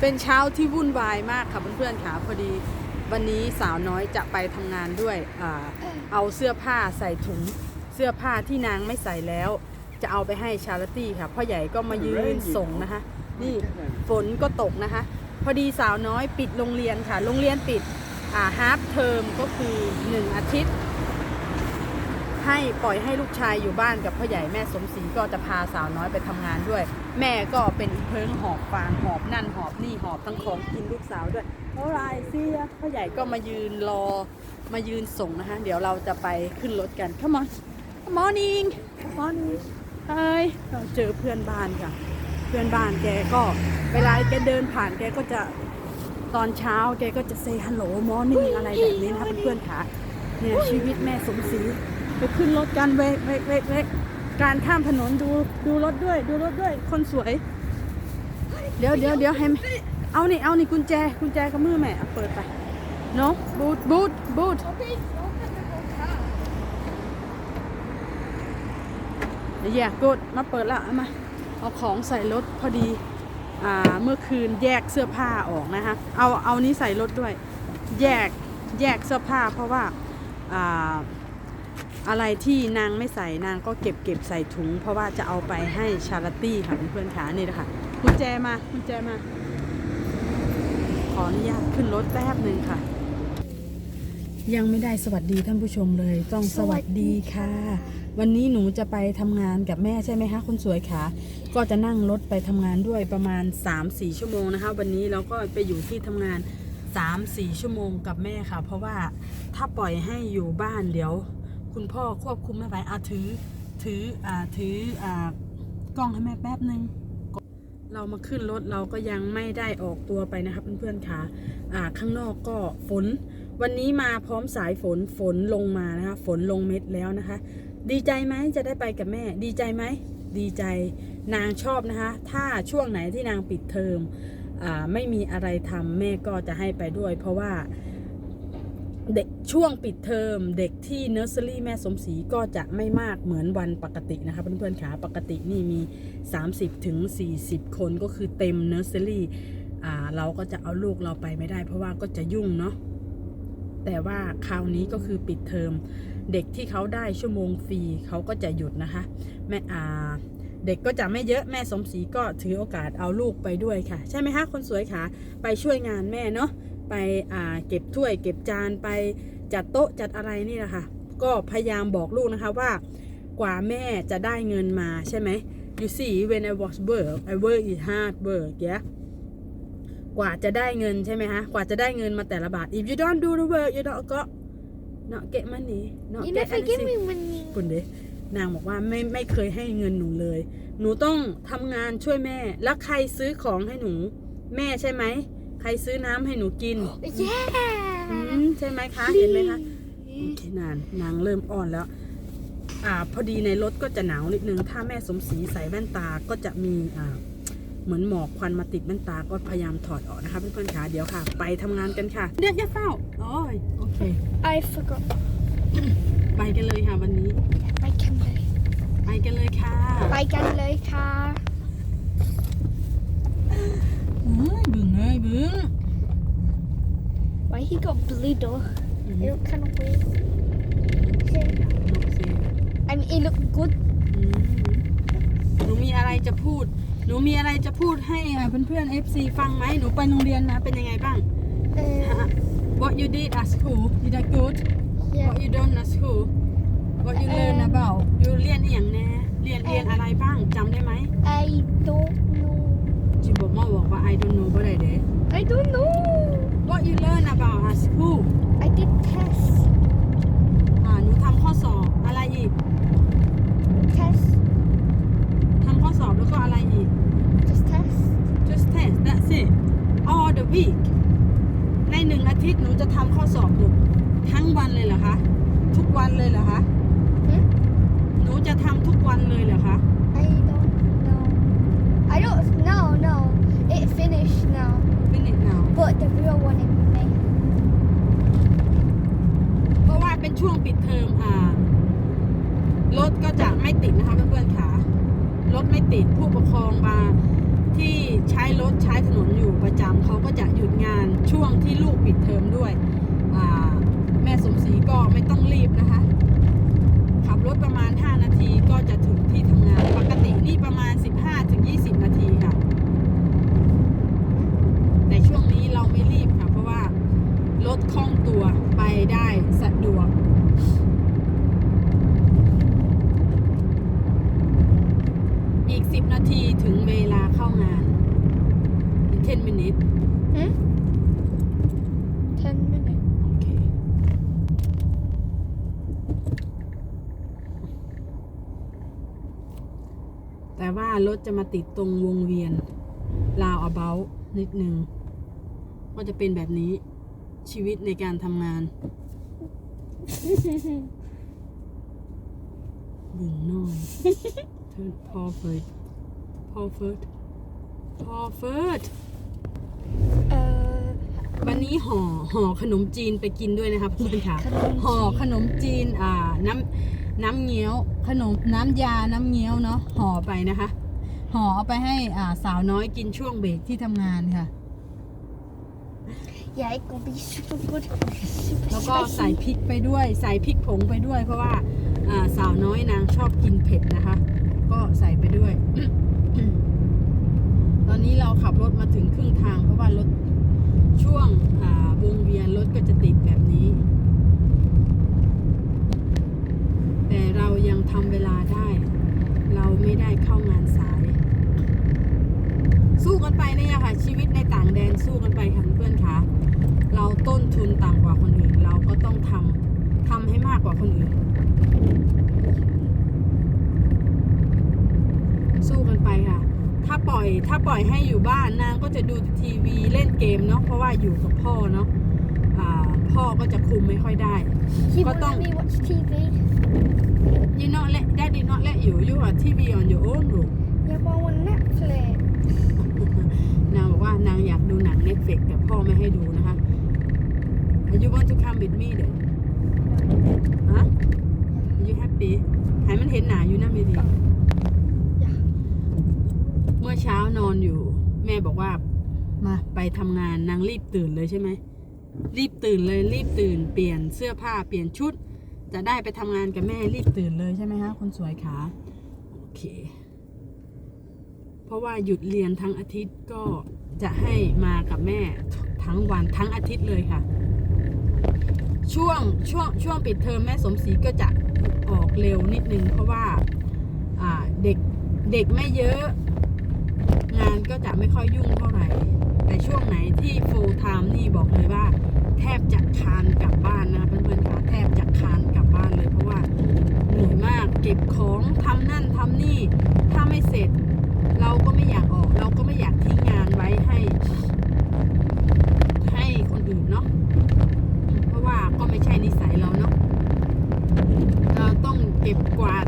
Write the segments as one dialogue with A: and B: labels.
A: เป็นเช้าที่วุ่นวายมากค่ะเพื่อนๆค่ะพอดีวันนี้สาวน้อยจะไปทำงานด้วยอเอาเสื้อผ้าใส่ถุงเสื้อผ้าที่นางไม่ใส่แล้ว จะเอาไปให้ชาริตี้ค่ะพ่อใหญ่ก็มายืนส่งนะคะ นี่ฝนก็ตกนะคะ พอดีสาวน้อยปิดโรงเรียนค่ะ โรงเรียนปิดอ่าฮาร์ฟเทอมก็คือ 1 อาทิตย์ ให้ปล่อยให้ลูกชายอยู่บ้านกับพ่อใหญ่แม่สมศรีก็จะพาสาวน้อยไปทำงานด้วย แม่ก็เป็นเพิงหอบฟางหอบนั่นหอบนี่หอบทั้งของกินลูกสาวด้วยเท่าไรเสียพ่อใหญ่ก็มายืนรอมายืนส่งนะคะเดี๋ยวเราจะไปขึ้นรถกัน Come on morning morning เฮ้ยเราเจอเพื่อนบ้านค่ะ เพื่อนบ้านแกก็เวลาแกเดินผ่านแกก็จะตอนเช้าแกก็จะเซฮัลโหลมอร์นิ่งอะไรแบบนี้นะคะเพื่อนๆค่ะเนี่ยชีวิตแม่สมศรี ไปขึ้นรถกันเวกเวกเวกการข้ามถนนดูดูรถด้วย ดูรถด้วยคนสวย เดี๋ยวเดี๋ยวเดี๋ยวให้แม่เอานี่เอานี่กุญแจกุญแจกับมือแม่เอาเปิดไปเนาะบูทบูทบูทเดี๋ยวแยกกดมาเปิดละเอามาเอาของใส่รถพอดีอ่าเมื่อคืนแยกเสื้อผ้าออกนะคะเอาเอานี้ใส่รถด้วย แยกแยกเสื้อผ้าเพราะว่าอ่า อะไรที่นางไม่ใส่นางก็เก็บเก็บใส่ถุง เพราะว่าจะเอาไปให้ชาริตี้ค่ะเพื่อนๆขานี่นะคะกุญแจมากุญแจมา ขออนุญาตขึ้นรถแป๊บหนึ่งค่ะ ยังไม่ได้สวัสดีท่านผู้ชมเลย ต้องสวัสดีค่ะ วันนี้หนูจะไปทำงานกับแม่ใช่ไหมคะคุณสวยคะก็จะนั่งรถไปทำงานด้วยประมาณ 3-4 ชั่วโมงนะคะ วันนี้เราก็ไปอยู่ที่ทำงาน 3-4 ชั่วโมงกับแม่ค่ะ เพราะว่าถ้าปล่อยให้อยู่บ้านเดี๋ยว คุณพ่อควบคุมไม่ไหวอาถือ ถืออ่าถืออ่ากล้องให้แม่แป๊บหนึ่งเรามาขึ้นรถเราก็ยังไม่ได้ออกตัวไปนะคะเพื่อนๆค่ะอ่าข้างนอกก็ฝน วันนี้มาพร้อมสายฝนฝนลงมานะคะฝนลงเม็ดแล้วนะคะ ดีใจไหมจะได้ไปกับแม่ ดีใจไหมดีใจนางชอบนะคะ ถ้าช่วงไหนที่นางปิดเทอมอ่าไม่มีอะไรทำแม่ก็จะให้ไปด้วย เพราะว่า เด็กช่วงปิดเทอมเด็กที่เนอร์เซอรี่แม่สมศรีก็จะไม่มากเหมือนวันปกตินะคะเพื่อนๆค่ะปกตินี่มี 30ถึง40 คนก็คือเต็มเนอร์เซอรี่อ่าเราก็จะเอาลูกเราไปไม่ได้ เพราะว่าก็จะยุ่งเนาะแต่ว่าคราวนี้ก็คือปิดเทอมเด็กที่เขาได้ชั่วโมงฟรีเขาก็จะหยุดนะคะแม่อาเด็กก็จะไม่เยอะแม่สมศรีก็ถือโอกาสเอาลูกไปด้วยค่ะ ใช่ไหมคะคนสวยคะไปช่วยงานแม่เนาะ ไปอ่าเก็บถ้วย เก็บจานไปจัดโต๊ะจัดอะไรนี่แหละค่ะ ก็พยายามบอกลูกนะคะว่ากว่าแม่จะได้เงินมาใช่ไหม you see when I was work I work is hard work yeah กว่าจะได้เงินใช่ไหมคะกว่าจะได้เงินมาแต่ละบาท if you don't do the work you don't go not get money not
B: You
A: get
B: never give
A: anything
B: me money.
A: คุณเดนางบอกว่าไม่ไม่เคยให้เงินหนูเลย หนูต้องทำงานช่วยแม่ แล้วใครซื้อของให้หนู แม่ใช่ไหม ใครซื้อน้ำให้หนูกินอืม
B: Yeah.
A: ใช่ไหมคะ เห็นไหมคะโอเคนานนางเริ่มอ่อนแล้ว อ่า พอดีในรถก็จะหนาวนิดนึง ถ้าแม่สมศรีใส่แว่นตาก็จะมีอ่าเหมือนหมอกควันมาติดแว่นตาก็พยายามถอดออกนะคะเพื่อนๆค่ะเดี๋ยวค่ะ ไปทำงานกันค่ะเดี๋ยวอย่าเฝ้าโอ้ยโอเค
B: I forgot.
A: ไปกันเลยค่ะวันนี้
B: I can play.
A: ไปกันเลยค่ะ
B: I can play car.
A: เอ้ยบึ้งเอ้ยบึ้ง
B: Why he got blue door?
A: Mhm.
B: It looked kind of weird. Yeah.
A: โอเค
B: I mean, it looked good.
A: อืมหนูมีอะไรจะพูด หนูมีอะไรจะพูดให้อะเพื่อนๆ FC ฟังไหมหนูไปโรงเรียนนะเป็นยังไงบ้าง
B: Uh,
A: What you did at school you did good
B: yeah.
A: What you done at school What you learn about you เรียนอหย่างแน่เรียนเรียนอะไรบ้างจำได้ไหม
B: I don't know.
A: จิบอกมาบอกว่า I don't know บ่ได้เด้
B: I don't know.
A: What you learn about at school
B: I did tests.
A: อ่าหนูทำข้อส ah, นนอยู่ประจำเขาก็จะหยุดงานช่วงที่ลูกปิดเทอมด้วยแม่สมศรีก็ไม่ต้องรีบนะคะ ขับรถประมาณ 5 นาทีก็จะถึงที่ทำงานปกตินี่ประมาณ 15-20 นาทีค่ะ แต่ช่วงนี้เราไม่รีบค่ะ เพราะว่ารถคล่องตัวไปได้สะดวกอีก 10 นาทีถึงเวลาเข้างาน 10 minutes
B: Hmm? Ten minutes.
A: โอเคแต่ว่ารถจะมาติดตรงวงเวียนลาวอ b เบ t นิดนึงก็จะเป็นแบบนี้ชีวิตในการทำงาน บึงน้อยเธอพอเฟิร์ดพอเฟิร์ดพอเฟิร์ด
B: Uh,
A: วันนี้ห่อห่อขนมจีนไปกินด้วยนะคะเพื่อนๆค่ะ
B: ขนมจีน
A: ห่อขนมจีนอ่าน้ำน้ำเงี้ยว ขนมน้ำยาน้ำเงี้ยวเนาะห่อไปนะคะห่อเอาไปให้อ่าสาวน้อยกินช่วงเบรกที่ทำงานค่ะ
B: yeah, it will be super good. Super
A: แล้วก็ใส่
B: spicy.
A: พริกไปด้วย ใส่พริกผงไปด้วย เพราะว่าอ่าสาวน้อยนางชอบกินเผ็ดนะคะ ก็ใส่ไปด้วย ตอนนี้เราขับรถมาถึงครึ่งทางเพราะว่ารถ ช่วงวงเวียนรถก็จะติดแบบนี้ แต่เรายังทำเวลาได้ เราไม่ได้เข้างานสาย สู้กันไปเนี่ยค่ะ ชีวิตในต่างแดนสู้กันไปค่ะเพื่อนค่ะเราต้นทุนต่ำกว่าคนอื่น เราก็ต้องทำทำให้มากกว่าคนอื่น สู้กันไปค่ะ ถ้า ปล่อยถ้าปล่อยให้อยู่บ้านนางก็จะดูทีวีเล่นเกมเนาะเพราะว่าอยู่กับพ่อเนาะอ่าพ่อก็จะคุมไม่ค่อยได้
B: He
A: But
B: won't
A: don't-
B: let me watch TV.
A: you not let daddy not let you you are TV on your own room
B: Yeah, but I want Netflix.
A: นางบอกว่านางอยากดูหนัง Netflix แต่พ่อไม่ให้ดูนะคะ you want to come with me then ฮะ you happy ให้มันเห็นหนาอยู่นะไม่ดี
B: Yeah.
A: เมื่อเช้านอนอยู่ แม่บอกว่ามาไปทำงานนางรีบตื่นเลยใช่ไหมรีบตื่นเลยรีบตื่น เปลี่ยนเสื้อผ้าเปลี่ยนชุด จะได้ไปทำงานกับแม่รีบตื่นเลยใช่ไหมคะคนสวยขาโอเค เพราะว่าหยุดเรียนทั้งอาทิตย์ก็จะให้มากับแม่ทั้งวันทั้งอาทิตย์เลยค่ะ ช่วงช่วงช่วงปิดเทอมแม่สมศรีก็จะออกเร็วนิดนึง เพราะว่าอ่าเด็กเด็กไม่เยอะงานก็จะไม่ค่อยยุ่งเท่าไหร่ แต่ช่วงไหนที่ full time นี่บอกเลยว่า แทบจะคานกลับบ้านนะเพื่อนๆค่ะแทบจะคานกลับบ้านเลยเพราะว่าเหนื่อยมากเก็บของทำนั่นทำนี่ ถ้าไม่เสร็จ เราก็ไม่อยากออก เราก็ไม่อยากทิ้งงานไว้ให้ ให้คนอื่นเนาะเพราะว่าก็ไม่ใช่นิสัยเราเนาะเราต้องเก็บกวาด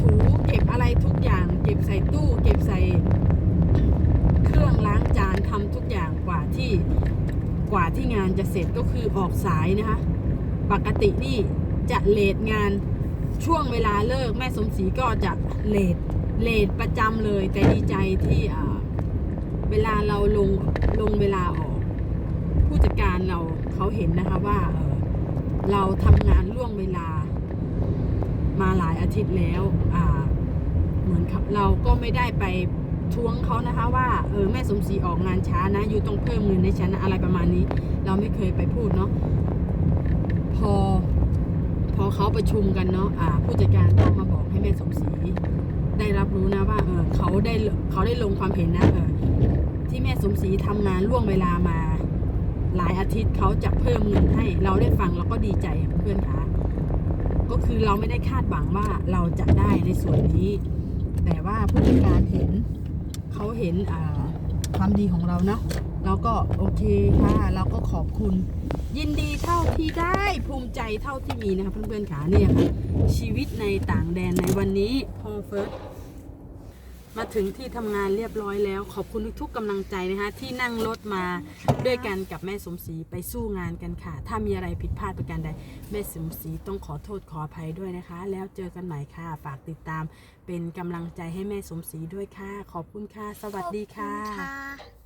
A: ถูเก็บอะไรทุกอย่าง เก็บใส่ตู้เก็บใส่ เครื่องล้างจานทำทุกอย่างกว่า ที่กว่าที่งานจะเสร็จก็คือออกสายนะคะ ปกตินี่จะเลทงานช่วงเวลาเลิกแม่สมศรีก็จะเลทเลทประจำเลย แต่ดีใจที่เวลาเราลงลงเวลาออก ผู้จัดการเราเขาเห็นนะคะว่าเราทำงานล่วงเวลามาหลายอาทิตย์แล้ว เหมือนครับเราก็ไม่ได้ไป ท้วงเขานะคะว่าเออแม่สมศรีออกงานช้านะอยู่ต้องเพิ่มเงินในฉันนอะไรประมาณนี้ เราไม่เคยไปพูดเนาะพอ พอเขาประชุมกันเนาะอ่า ผู้จัดการก็มาบอกให้แม่สมศรีได้รับรู้นะว่าเออเขาได้เขาได้ลงความเห็นนะเออที่แม่สมศรีทำงานล่วงเวลามา หลายอาทิตย์เขาจะเพิ่มเงินให้ เราได้ฟังเราก็ดีใจเพื่อนคะก็คือเราไม่ได้คาดหวังว่าเราจะได้ในส่วนนี้ แต่ว่าผู้จัดการเห็น เขาเห็นความดีของเราเนาะเราก็โอเคค่ะเราก็ขอบคุณ ยินดีเท่าที่ได้ภูมิใจเท่าที่มีนะคะเพื่อนๆขาเนี่ยค่ะชีวิตในต่างแดนในวันนี้พอเฟิร์ส มาถึงที่ทำงานเรียบร้อยแล้ว ขอบคุณทุกๆกำลังใจนะคะที่นั่งรถมาด้วยกันกับแม่สมศรีไปสู้งานกันค่ะ ถ้ามีอะไรผิดพลาดประการใดแม่สมศรีต้องขอโทษขออภัยด้วยนะคะ แล้วเจอกันใหม่ค่ะ ฝากติดตามเป็นกำลังใจให้แม่สมศรีด้วยค่ะ ขอบคุณค่ะ สวัสดีค่ะ
B: ค่ะ